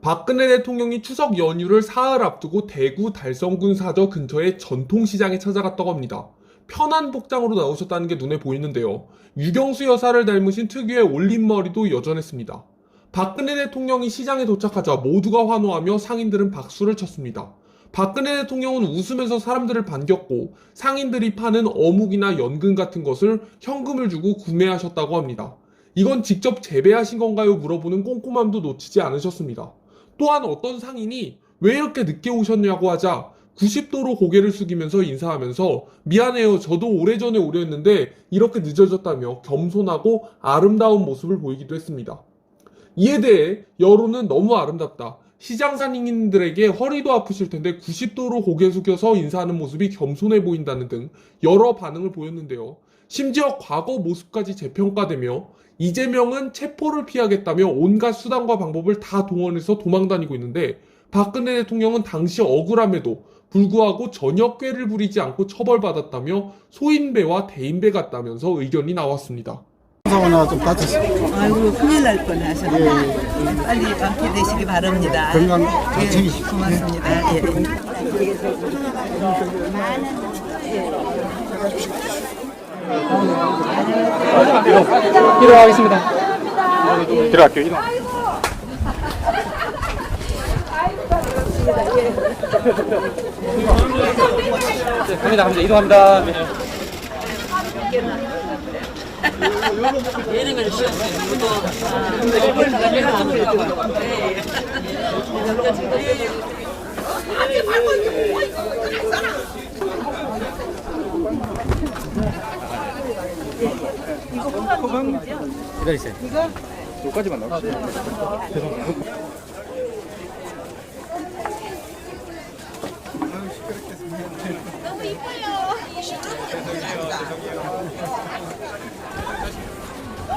박근혜 대통령이 추석 연휴를 사흘 앞두고 대구 달성군 사저 근처의 전통시장에 찾아갔다고 합니다. 편한 복장으로 나오셨다는 게 눈에 보이는데요. 유경수 여사를 닮으신 특유의 올림머리도 여전했습니다. 박근혜 대통령이 시장에 도착하자 모두가 환호하며 상인들은 박수를 쳤습니다. 박근혜 대통령은 웃으면서 사람들을 반겼고 상인들이 파는 어묵이나 연근 같은 것을 현금을 주고 구매하셨다고 합니다. 이건 직접 재배하신 건가요? 물어보는 꼼꼼함도 놓치지 않으셨습니다. 또한 어떤 상인이 왜 이렇게 늦게 오셨냐고 하자 90도로 고개를 숙이면서 인사하면서 미안해요. 저도 오래전에 오려 했는데 이렇게 늦어졌다며 겸손하고 아름다운 모습을 보이기도 했습니다. 이에 대해 여론은 너무 아름답다. 시장 상인들에게 허리도 아프실 텐데 90도로 고개 숙여서 인사하는 모습이 겸손해 보인다는 등 여러 반응을 보였는데요. 심지어 과거 모습까지 재평가되며 이재명은 체포를 피하겠다며 온갖 수단과 방법을 다 동원해서 도망다니고 있는데 박근혜 대통령은 당시 억울함에도 불구하고 전혀 꾀를 부리지 않고 처벌받았다며 소인배와 대인배 같다면서 의견이 나왔습니다. 상황이 좀 다쳤어요. 아이고 큰일 날 뻔하셨네. 빨리 완쾌되시기 바랍니다. 건강 잘 예, 챙기시고. 고맙습니다. 예. 일어나겠습니다. 들어갈게요. 이동. 네, 갑니다, 갑니다. 이동합니다. 네. 기다리세요. 여기까지만 나오세요. 너무 이뻐요.